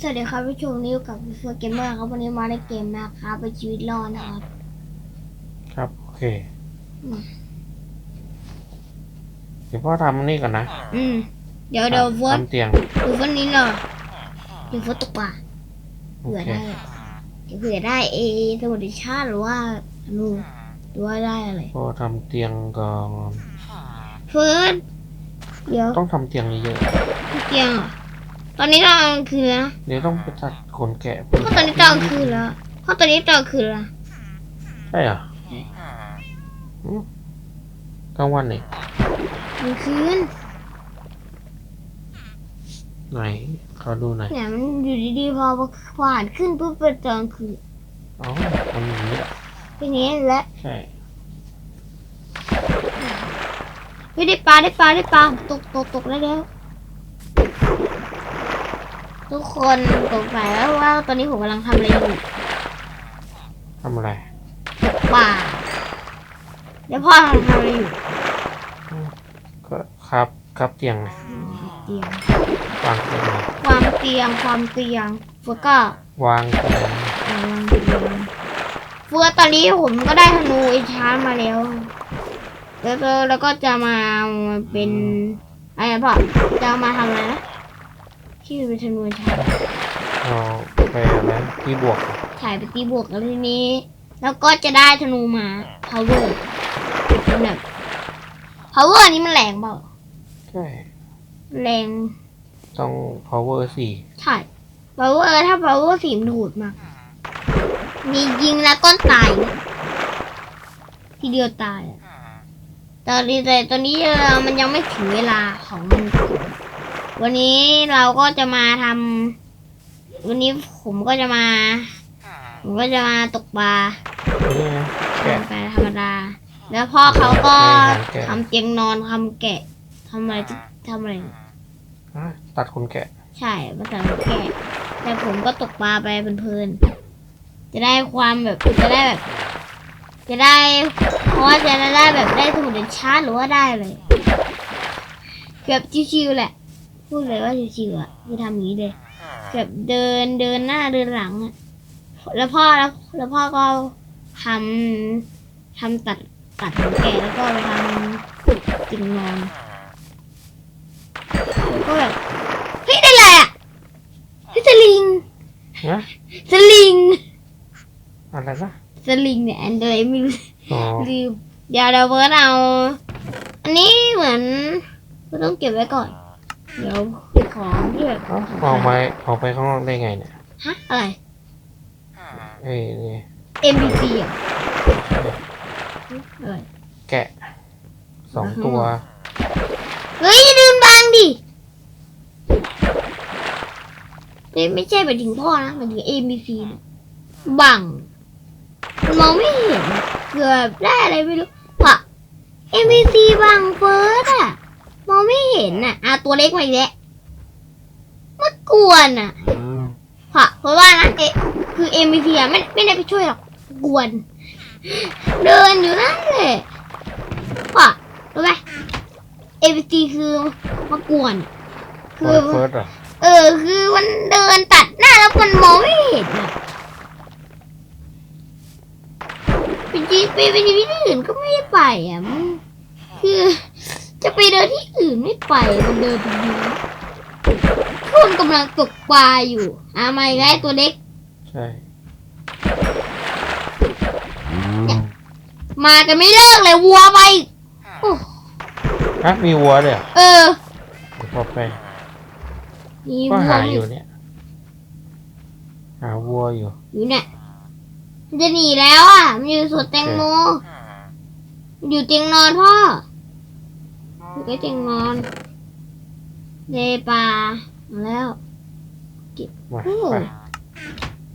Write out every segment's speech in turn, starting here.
สวัสดีครับผู้ชมนิวกับเฟืร์เกมเมอร์ครับวันนี้มาในเกมนะครับไปชีวิตรอดนะครับ ครับ โอเคอืมเดี๋ยวพ่อทำอันนี่ก่อนนะอืม เดี๋ยวเดี๋ยวเฟิร์สทำเตียงดูเฟิร์สนี้เลยเดี๋ยวเฟิร์สตกปลาโอเผื่อเคได้เดี๋ยวเผื่อได้เอสมุดชาติหรือว่าธนูหรือว่าได้อะไรพ่อทำเตียงก่อนเฟิร์สเดี๋ยวต้องทำเตียงเยอะเตียงเหรอ ตอนนี้ตอนกลางคืนแล้วๆเดี๋ยวต้องไปตัดขนแกะเพราะตอนนี้ตอนกลางคืนแล้วเพราะตอนนี้ตอนกลางคืนแล้วใช่เหรออืมกลางวันนี่กลางคืนไหนขอดูหน่อยเนี่ยมันอยู่ดีๆพอผ่านขึ้นปุ๊บเป็นตอนกลางคืนอ๋อมันอย่างนี้แหละเป็นอย่างนี้แหละใช่เฮ้ยได้ปลาได้ปลาได้ปลาตกตกตกได้แล้ว ทุกคนสงสัยแล้วว่าตอนนี้ผมกำลังทำอะไรอยู่ทำอะไรตกปลาแล้วพ่อกำลังทำอะไรอยู่ก็ครับครับเตียงไงเตียงวางเตียงไงความเตียงความเตียงเฟือก็วางเตียงเอาวางเตียงเฟือตอนนี้ผมก็ได้ธนูไอชาร์จมาแล้วแล้วก็แล้วก็จะมาเป็นอะไรนะพ่อจะเอามาทำอะไรนะ ที่เป็นธนูไอชาร์จเอาไปอะไรที่บวกถ่ายไปตีบวกกันทีนี้ แล้วก็จะได้ธนูมา power เป็นแบบ power นี้มันแรงเปล่าใช่แรงต้อง power สี่ใช่ power ถ้า power สีมันโหดมาก มียิงแล้วก้อนตายนะทีเดียวตายอะตอนนี้แต่ตอนนี้เออมันยังไม่ถึงเวลาของมัน วันนี้เราก็จะมาทำวันนี้ผมก็จะมา ผมก็จะมาตกปลานี่ไงแกะไปธรรมดา แล้วพ่อเขาก็แกะทำเตียงนอนทำแกะทำอะไรทำอะไรอะตัดขนแกะ ใช่ภาษาแกะ แต่ผมก็ตกปลาไปเพลินๆจะได้ความแบบจะได้แบบ จะได้เพราะว่าจะได้แบบได้สมุดเดนชาร์จหรือว่าได้เลยเกือบชิวๆแหละ พูดเลยว่าชิวๆอะคือทำอย่างนี้เลยเกือบเดินเดินหน้าเดินหลังอะแล้วพ่อแล้วแล้วพ่อก็ทำทำตัดตัดของแกะแล้วก็ไปทำจิงนอนแล้วก็แบบเฮ้ยได้อะไรอะเฮ้ยสลิงนะสลิงอะไรนะสลิงเนี่ยอันเดยไม่รู้อ๋อลืมเดี๋ยวเราเบิร์ดเอา อันนี้เหมือนเราต้องเก็บไว้ก่อน เดี๋ยวเป็นของที่แบบเอ้าออกไปออกไปข้างนอกได้ไงเนี่ยฮะอะไร เอ้ยนี่ MBC อะอะไรแกะสองตัว เฮ้ยอย่าลืมบังดินี่ไม่ใช่ไปถึงพ่อนะหมายถึง MBC นะบังมันมองไม่เห็นอะเกือบได้อะไรไม่รู้ปะ MBC บังเฟิร์สอะ มองไม่เห็นอะอะตัวเล็กมาอีกแล้วมากวนอะเพราะเพราะว่านะเอะคือ MVP อะไม่ไม่ได้ไปช่วยหรอกกวน เดินอยู่นั่นแหละเพราะรู้ไหม MVP คือมากวน คืเฟิอร์สเฟิร์สเหรอเออ คือมันเดินตัดหน้าแล้วมันมองไม่เห็นอะไปจีไปไปที่อื่นก็ไม่ได้ไปอะมันคือ จะไปเดินที่อื่นไม่ไปมันเดินตรงนี้คนกำลังตกปลาอยู่อะมาอีกแล้วไอ้ตัวเล็ก ใช่มากันไม่เลิกเลยวัวไปโอ้ฮะมีวัวเลยเหรอเออเดี๋ยวพอไปมีก็วัวหาออยู่ยู่เนี่ย หาวัวอยู่ อยู่เนี่ยมันจะหนีแล้วอะ มันอยู่สวนแตงโมมันอยู่เตียงนอนพ่อ อยู่ใกล้เตียงนอนเดปลามาแล้ว มาโอ้ ไป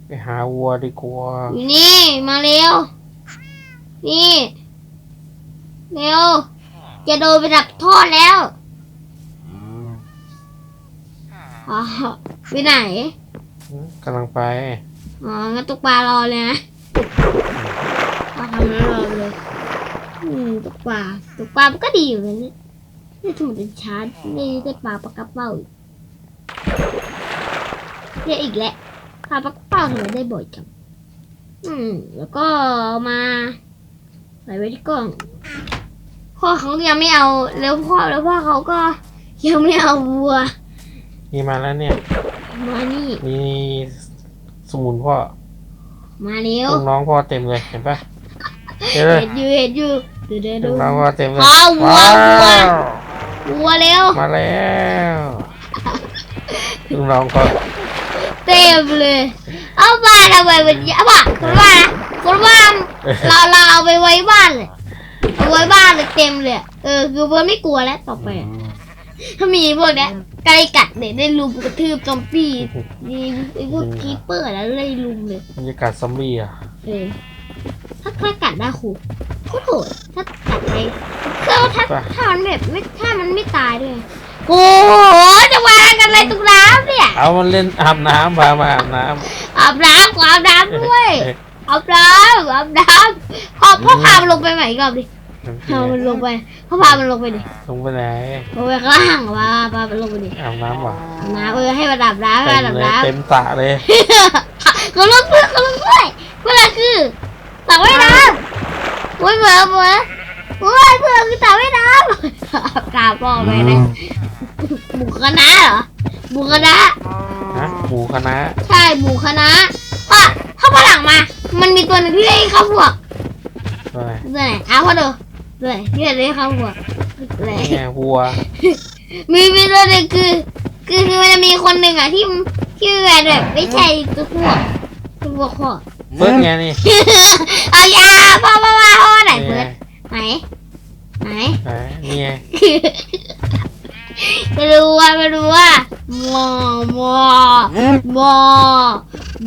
ไปหาวัวดีกว่าอยู่นี่มาเร็ว นี่ เร็ว จะโดนไปดับทอดแล้วอ๋อไปไหนกำลังไป อ๋อ งั้นตกปลารอเลยนะปลาทำแล้วรอเลย อืมตกปลาตกปลามันก็ดีอยู่เลยนี่ นี่ถูกเป็นชาร์จนี่ได้ปลาปลากระเป๋าอีกเรียกอีกแล้วพาปักเป้าทำไมได้บ่อยจังอืม แล้วก็เอามาใส่ไว้ที่กล่องพ่อเขายังไม่เอาแล้วพ่อแล้วพ่อเขาก็ยังไม่เอาวัวมีมาแล้วเนี่ย มานี่ มีสมุนพ่อมาเร็วลูกน้องพ่อเต็มเลยเห็นปะเห็นเลยเห็นอยู่เห็นอยู่เดี๋ยวเดี๋ยวลูดู กน้องพ่อเต็มเลยพ่อวัวว้าวัวว วัวเร็ว มาแล้วลูกน้องก็เต็มเลย เอามาทำไมมันเยอะวะคุณว่านะคุณว่าเราเราเอาไปไว้บ้านเลยเอาไว้บ้านเลยเต็มเลยอะเออคือเพื่อนไม่กลัวแล้วต่อไปอะถ้ามีพวกเนี้ยใกล้กัดเด็กได้ลุมกระทืบซอมบี้มีไอ้พวกคีเปอร์แล้วเลยลุมเลยบรรยากาศซอมบี้อะเออถ้าถ้ากัดได้ครู โคตรโหดถ้ากัดไปก็ถ้าถ้ามันแบบไม่ถ้ามันไม่ตายด้วยโอ้โหจะวางกันอะไรตรงน้ำเนี่ยเอามันเล่นอาบน้ำพามาอาบน้อาบน้ำขออาบน้ำำด้วยอาบน้ำอาบน้ำพ่อพ่อพามันลงไปใหม่อีกรอบดิพามันลงไปพ่อพามันลงไปดิลงไปไหนลงไปข้างล่างว่าพามันลงไปดิอาบน้ำว่ะอาบน้ำเออให้มันอาบน้ำให้เต็มันมอาบเลยน้ำเต็มสระเลยเขาลงเพื่อนเขาลงด้วยเพื่อนคือสระว่ายน้ำโอ้ยเหมือนเหมือนโอ้ยเพื่อนคือสระว่ายน้ำตามพ่อไปนะหมูคณะเหรอหมูคณะนะหมูคณะใช่หมูคณะพ่อถ้าฝรั่งมา มันมีตัวหนึงที่ได้เข้าพวกอะไรตัวไหนอ้าวพ่อดูตัวไหนที่ได้เข้าพวกตัวไหนนี่ไงวัวมีมีตัวหนึ่งคือ คือคือมันจะมีคนหนึ่งอะที่ที่แบบแบบไม่ใช่ตัวพวกตัวพวกพ่อ เฟิร์สไงนี่เอายาพ่อพ่อพ่อพ่อไหนนี่เฟิไงร์สไหนไหนไหนนี่ไงไม่รู้ว่าไม่รู้ว่ามอมอมอ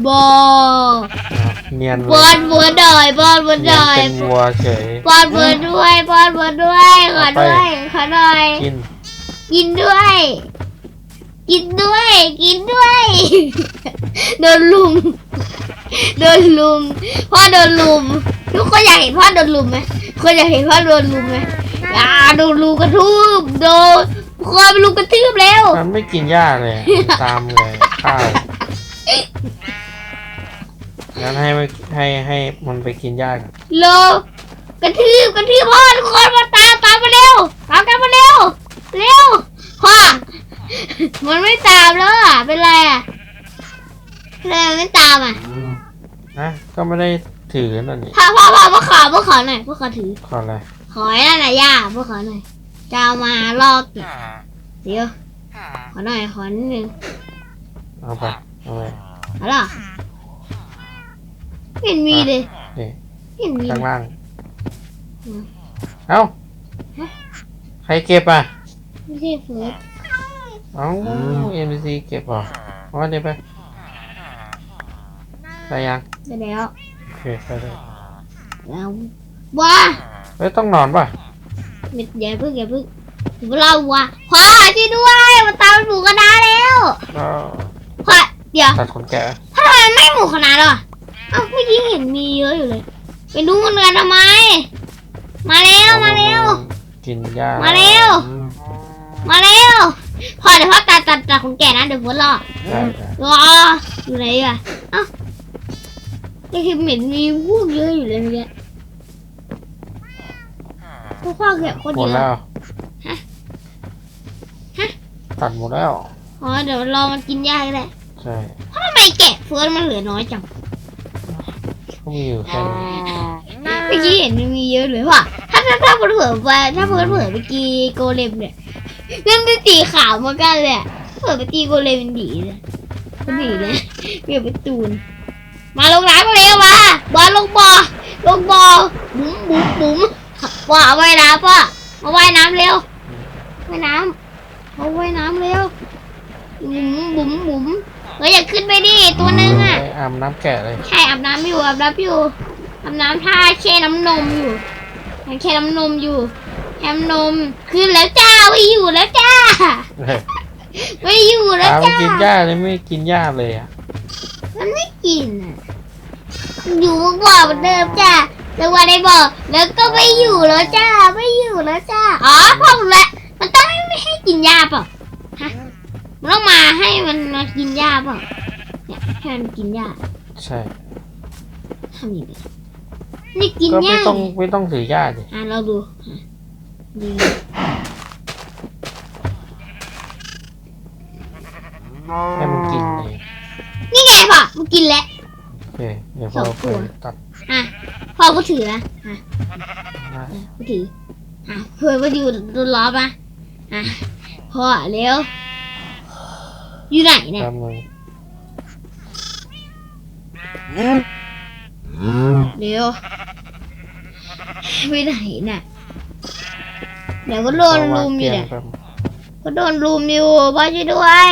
บอเนียนเลบอยลบอลหน่อยบอลบอลหเนียนน่อยเป็นวัวเฉยบอลบอลด้วยบอลบอลด้วยขอด้วยขอหน่อยกินกินด้วย กินด้วย กินด้วยโดนลุม โดนลุม พ่อโดนลุม ทุกคนอยากเห็นพ่อโดนลุมไหมคนอยากเห็นพ่อโดนลุมไหมอ่าโดนลุมกระทืบโดนคนลุมกระทืบแล้วมันไม่กินหญ้าเลย ตามเลยข้าวงั้นให้ไปให้ให้มันไปกินหญ้ากันโลกระทืบกระทืบพ่อทุกคนมาตามตามมาเร็วตามกันมาเร็วเร็วพ่อมันไม่ตามแล้วอะเป็นไรอะ เป็นไรมันไม่ตามอะนะก็ไม่ได้ถือนั่นนี่พ่อพ่อพ่อพวกขอพวกขอหน่อยพวกขอถือ ขออะไรขอให้นั่นน่ะย่าพวกขอหน่อยจะเอามาลอกเก็บเดี๋ยวขอหน่อยขอนิดนึงเอาไปเอาไปเอาล่ะไม่เห็นมีเลยนี่ไม่เห็นมีข้างเลยล่างอืมเอ้าฮะใครเก็บอะไม่ใช่เฟิร์สเอ้าเอ็มซีเก็บเหรอเอาเดี๋ยวไป ได้ยังไปแล้วโอเคไปเลยแล้วว้าเฮ้ยต้องนอนป่ะไม่อย่าเพิ่งอย่าเพิ่งถึงเราว่ะพ่อช่วยด้วยมันตามหมูคณะแล้วก็พ่อเดี๋ยวตัดขนแกะถ้าทำไมไม่หมูคณะแล้วอะเอ้าเมื่อกี้เห็นมีเยอะอยู่เลยไปดูมันกันทำไม มาเร็วมาเร็วกินหญ้ามาเร็วมาเร็วพ่อเดี๋ยวพ่อตัดตัดตัดของแก่นะเดี๋ยวพ่อรอได้ได้รออยู่ไหนอะเอ้า ไอ้คือเหม็นมีพวกเยอะอยู่เลยเมื่อกี้พวกพ่อเก็บโคนหมเยดอะแล้วฮะ ฮะ ตัดหมดแล้ว อ๋อเดี๋ยวรอมันกินยาก็ได้ใช่ทำไมแกะเฟิร์สมันเหลือน้อยจัง ก็มีอยู่แค่นี้เมื่อกี้เห็นมันมีเยอะเลยว่ะถ้าถ้าถ้าเฟิร์สเผื่อไปถ้าเฟิร์สเผื่อไปกีโกเลมเนี่ยเรื่องที่ตีขาวเหมือนกันเลยอะเผื่อไปตีโกเลมเป็นดีเลยเป็นดีเลยเกี่ยวไปตูน มาลงน้ำมาเร็วมาบอลลงบ่อลงบ่อบุ๋มบุ๋มบุ๋มว่าเอาว่ายน้ำป่ะมาว่ายน้ำเร็วว่ายน้ำเอาว่ายน้ำเร็วบุ๋มบุ๋มบุ๋มเฮ้ยอย่าขึ้นไปดิตัวนึงอะไปอาบน้ำแกะเลยใช่อาบน้ำอยู่อาบน้ำอยู่อาบน้ำท่าแช่น้ำนมอยู่ยังแช่น้ำนมอยู่แช่น้ำนมขึ้นแล้วจ้าไม่อยู่แล้วจ้าเฮ้ยไม่อยู่แล้วตามจ้ากินหญ้าเลยไม่กินหญ้าเลยอะมันไม่กินอะ อยู่บนบ่อเหมือนเดิมจ้าแต่ว่าในบ่อแล้วก็ไม่อยู่แล้วจ้าไม่อยู่แล้วจ้าอ๋อพอรู้แล้วมันต้องไม่ให้กินหญ้าเปล่าฮะมันต้องมาให้มันมากินหญ้าเปล่าให้มันกินหญ้าใช่ ทำยังไงนี่กินก็หไม่ญ้าต้องไม่ต้องถือญาติอะเราดูอะดีให้มันกินเลยนี่ไงพ่อมันกินแล้วโอ เคเดี๋ยวพอสองตัไปวตัดอะพ่อก็ถือนะอะนะเออก็ถืออะเพื่อนก็อยู่โดนล้อมนะอะพ่อเร็วอยู่ไหนเนี่ยแป๊บนึงเร็วไปไหนน่ะเดี๋ยวก็โดนลุมอยู่เนี่ยแป๊บก็โดนลุมอยู่พ่อช่วยด้วย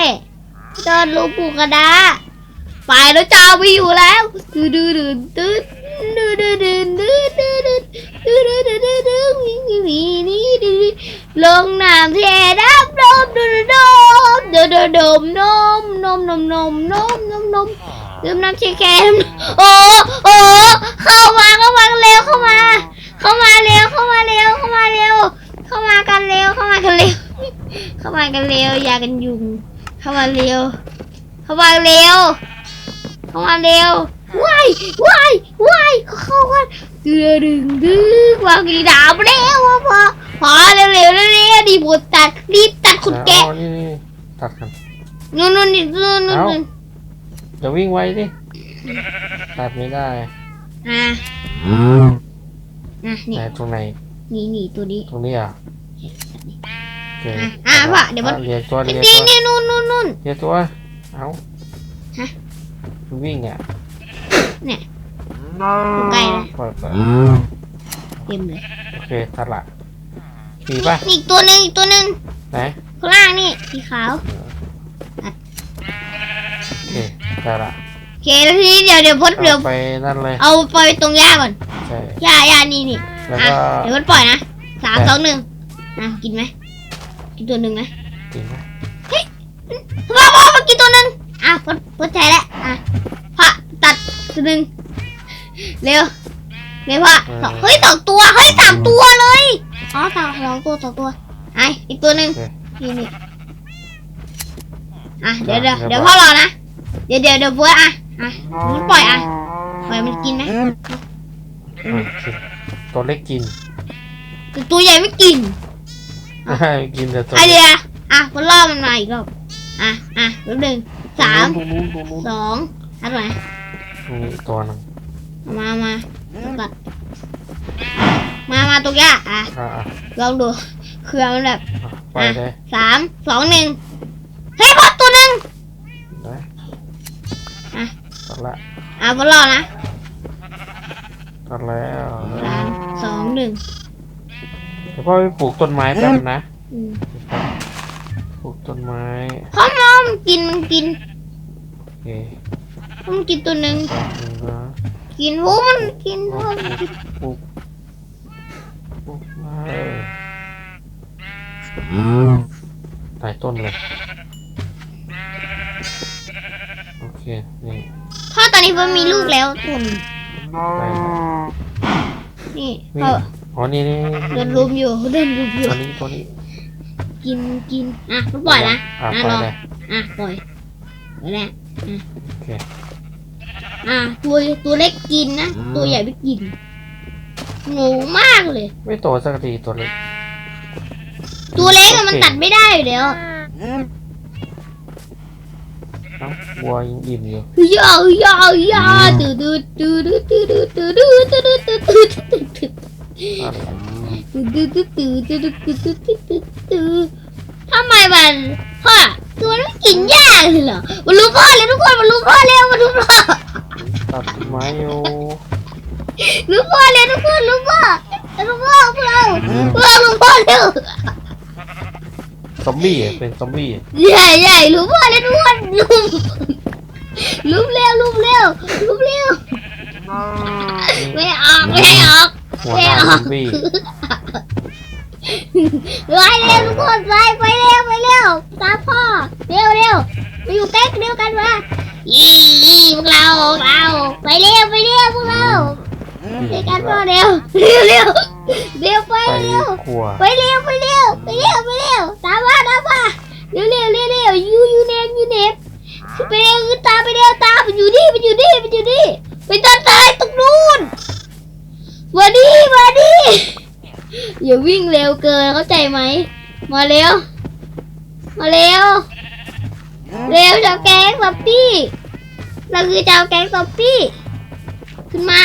โดนลุมปูกระดา ไปแล้วจ้าไปอยู่แล้วดื้อดื้อดื้อดื้อดื้อดื้อดื้อดื้อดื้อดื้อดื้อดื้อดื้อดื้อดื้อวิ่งวิ่งนี่ดื้อลงน้ำเทดับดมดมดมดมดมนมนมนมนมนมนมนมดื่มน้ำเชแกมโอ้โอ้เข้ามาเข้ามาเร็วเข้ามา เข้ามาเร็วเข้ามาเร็วเข้ามาเร็ว เข้ามากันเร็วเข้ามากันเร็ว เข้ามากันเร็วอย่ากันยุงเข้ามาเร็วเข้ามาเร็ว เข้ามาเร็วว้ายว้ายว้ายเข้ากันเดือดึงดึงวางกีดาบเร็วอะพอพอเร็วเร็วเร็วเร็วดีบดตัดรีบตัดขุดแกะอ๋อนี่นี่ตัดกันนู่นนู่นนี่นู่นนู่นเอ้านู่นเดี๋ยววิ่งไว้ดิตัดไม่ได้อะอะนี่ไหนตรงไหนนี่นี่ตัวนี้ตรงนี้อะโอเคอะอะพ่อเดี๋ยวมันอะเรียกตัวเรียกนี่ตัวนี่นู่นนู่นนู่นเรียกตัวเอ้าฮะมัน วิ่งอะอยู่ใกล้เลยปล่อยปล่อยเต็มเลยโอเคตัดละมีป่ะนี่อีกตัวหนึ่งอีกตัวหนึ่งไหนข้างล่างนี่สีขาวโอเคตัดละโอเคแล้วทีนี้เดี๋ยวเดี๋ยวพดเดี๋ยวเอาไปนั่นเลยเอาปล่อยตรงหญ้าก่อนใช่หญ้าหญ้านี่นี่แล้วอะก็เดี๋ยวพดปล่อยนะสามแต่สองหนึ่งอะกินไหมกินตัวหนึ่งไหมกินไหม พ่อพ่อมากินตัวห นึ่งอะพดพดใจแล้วอะพ่อตัดตัวหนึ่งเร็วเร็วพ่อสองเฮ้ยสองตัวเฮ้ยสามตัวเลยอ๋อสามสองตัวสองตัวไอะอีกตัวหนึ่งโอเคนี่นี่อะเดี๋ยวเดี๋ยวเดี๋ยวพ่อรอนะเดี๋ยวเดี๋ยวเดี๋ยวพดอะอะมันปล่อยอะปล่อยมันกินไหมโอเคตัวเล็กกินแต่ตัวใหญ่ไม่กินไม่ให้กินแต่ตัวไอเดียอะมันล่อมันมาอีกรอบอะอะแป๊บหนึง สามตรงนู้นตรงนู้นสองทัดไหมตรงนี้อีกตัวหนึงเอามามาตัดมามาตรงย่าอะอะอะลองดูเครือมันแบบอะปล่อยเลยสามสองหนึ่งเฮ้ยพอตัวหนึ่งนะอะ ตัดละอะบอลล่อนะตัดแล้วสามสองหนึ่งเดี๋ยวพ่อไปปลูกต้นไม้แป๊บนะอืมปลูกต้นไม้ พ่อมอ มันกินมันกินโอเคมันกินตัวหนึ่งแป๊บนึงนะกินโอ้มันกินโอ้มันกินปลูกปลูกไม้หลายต้นเลย โอเค นี่พ่อตอนนี้มันมีลูกแล้วตุนไปนี่นี่พ่ออ๋อ นี่นี่เดินรุมอยู่เดินรุมอยู่ตัวนี้ตัวนี้ กินกินอะมันปล่อยนะอะอะปล่อยรอเลยอะปล่อยปล่อยแล้วโอเคอะตัวตัวเล็กกินนะตัวใหญ่ไม่กินงงมากเลย ไม่โตสักทีตัวเล็ก ตัวเล็กอะมันตัดไม่ได้อยู่แล้วเอ้าวัวยังอิ่มอยู่เฮ้ยยาเฮ้ยยาเฮ้ยยาตื่นตื่นตื่นตื่นตื่นตื่นตื่นตื่นตื่นตื่นตื่น ตื่นตื่นอตื่นตื่นตื่นตื่นตื่นตื่นตื่นตื่นตื่นตื่นทำไมมันพ่อตัวมันไม่กินหญ้าเลยเหรอมันรู้พ่อเลยทุกคนมันรู้พ่อแล้วมันรู้พ่อตัดไม้อยู่รู้พ่อเลยทุกคนรู้พ่อรู้พ่อพวกเราพวกเรารู้พ่อเร็วซอมบี้เป็นซอมบี้ใหญ่ใหญ่รู้พ่อเลยทุกคนลุมลุมเร็วลุมเร็วลุมเร็วไม่ออกไม่ออกหัวหน้าซอมบี้ ไปเร็วทุกคนไปไปเร็วไปเร็วตามพ่อเร็วเร็วมาอยู่ใกล้เดียวกันมาอีพวกเราเราไปเร็วไปเร็วพวกเราเดียวกันพ่อเร็วเร็วเร็วเร็วไปไปเร็วครัวไปเร็วไปเร็วไปเร็วไปเร็วตามมาตามมาเร็วเร็วเร็วเร็วยูยูเนมยูเนมขึ้นไปเร็วขึ้นตามไปเร็วตามมันอยู่นี่มันอยู่นี่มันอยู่นี่ไปตอนตายตรงนู้นมาดิมาดิ อย่าวิ่งเร็วเกินเข้าใจไหม มาเร็ว มาเร็ว เร็วเจ้าแก๊งซอมบี้เราคือเจ้าแก๊งซอมบี้ขึ้นมา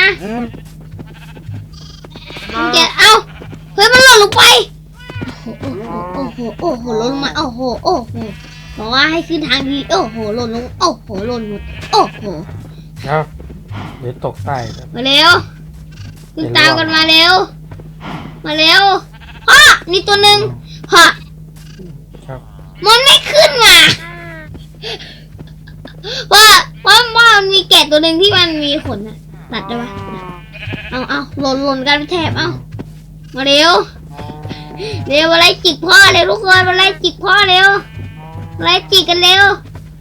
มันแกเอ้าเฮ้ยมันหล่นลงไปโอ้โหโอ้โหโอ้โหหล่นลงมาโอ้โหโอ้โหบอกว่าให้ขึ้นทางดีโอ้โหหล่นลงโอ้โหหล่นหมดโอ้โหเอาเดี๋ยวตกใต้ครับมาเร็วขึ้นตามกันมาเร็ว มาเร็วฮะนี่ตัวหนึ่งฮะครับมันไม่ขึ้นมาว่าว่าว่ามันมีแกะตัวหนึ่งที่มันมีขนน่ะตัดได้ปะเอาเอาหล่นหล่นกันไปแถบเอามาเร็วเร็วอะไรจิกพ่อเร็วทุกคนมาไล่จิกพ่อเร็วมาไล่จิกกันเร็ว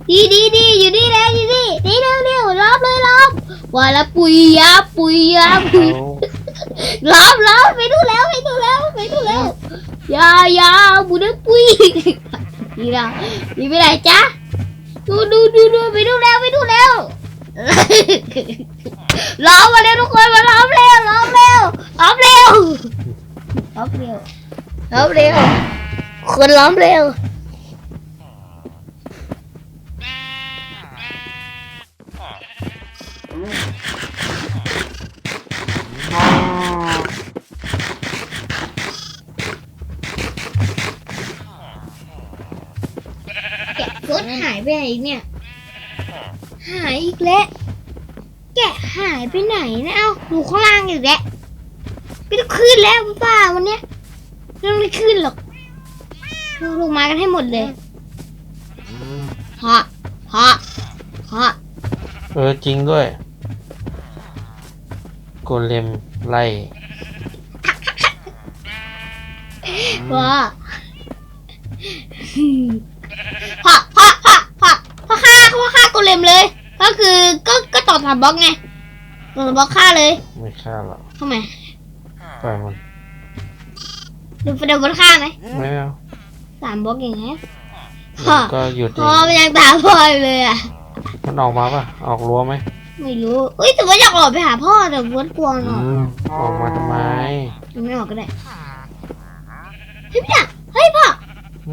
ดีดีดีอยู่นี่แล้วอยู่นี่นี่เร็วเร็วรอบเลยรอบว่าแล้วปุยยาปุยยาปุย เอาล้อมล้อมไปดูแล้วไปดูแล้วไปดูแล้วอยาอยาบุญปุยนี่ละนี่ไปไหนจ๊ะดูดูดูดูไปดูแล้วไปดูแล้วล้อมมาเร็วทุกคนมาล้อมเร็วล้อมเร็วล้อมเร็วล้อมเร็วล้อมเร็วคนล้อมเร็วแกะรถ หายไปไหนอีกเนี่ย หายอีกแล้ว แกะหายไปไหนนะเอ้าอยู่ข้างล่างอีกแล้วไม่ต้องขึ้นแล้วป้าวันเนี้ยไม่ต้องได้ขึ้นหรอกลงลงมากันให้หมดเลยฮะฮะฮะเออจริงด้วยโกเลมไล่ว่าฮ เลมเลย ก็คือก็ก็ต่อสามบล็อกไงต่อสามบล็อกฆ่าเลยไม่ฆ่าหรอกทำไมปล่อยมันเดี๋ยวเดี๋ยวมันฆ่าไหมไม่เอาสามบล็อกอย่างเงี้ยเดี๋ยวก็หยุดเอพ่องมันยังตามพ่ออยู่เลยอะมันออกมาปะออกรั้วไหมไม่รู้เอ้ยแต่ว่าอยากออกไปหาพ่อแต่วัดกลัวเนาะออกมาทำไมมันไม่ออกก็ได้เฮ้ยพี่อะเฮ้ยพ่อ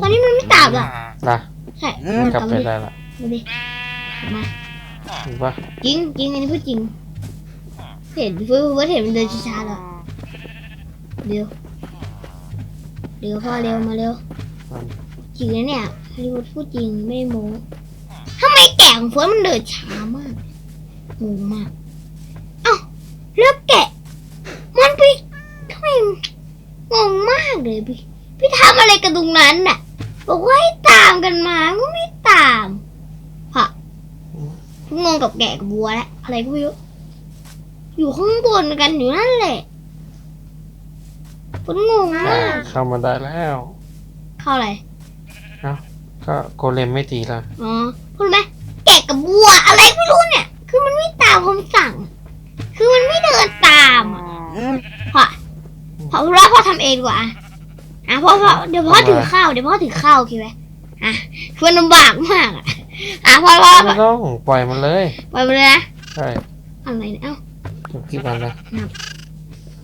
ตอนนี้มันไม่ตามอะล่ะใช่มันกลับเอาไปมาดิได้ละมาดิเอา มาเห็นปะจริงจริงอันนี้พูดจริงเห็นเพื่อนเพื่อนเห็นมันเดินช้าๆแล้วเร็วเร็วพ่อเร็วมาเร็วมันจริงนะเนี่ยฮอลลีวูดพูดจริงไม่ได้โม้ทำไมแกะของเฟิร์สมันเดินช้ามากงงมากเอ้าแล้วแกะ มันไปทำไมงงมากเลยพี่พี่ทำอะไรกันตรงนั้นน่ะบอกว่าให้ตามกันมาก็ไม่ตามฮะ งงกับแกะกับวัวแล้วอะไรก็ไม่รู้อยู่ข้างบนกันอยู่นั่นแหละผมงงอ่ามากเข้ามาได้แล้วเข้าอะไรก็โกเลมไม่ตีละอ๋อพูดไหมแกะกับวัวอะไรไม่รู้เนี่ย คือมันไม่ตามคำสั่ง คือมันไม่เดินตามอะพ่อพ่อรู้แล้วพ่อทำเองดีกว่าอะอะพ่อพ่อเดี๋ยวพ่อถือข้าวเดี๋ยวพ่อถือข้าวโอเคไหมอะคือมันลำบากมากอะ อะพ่อพ่อไม่ต้องปล่อยมันเลยไปไปเลยนะใช่อะไรเนี่ยเอ้าจบคลิปมันนะ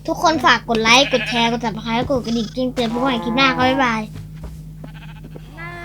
ทุกคนฝากกดไลค์ กดแชร์ กด subscribe และกดกระดิ่งแจ้งเตือนพวกใหม่คลิปหน้าก็บ๊ายบาย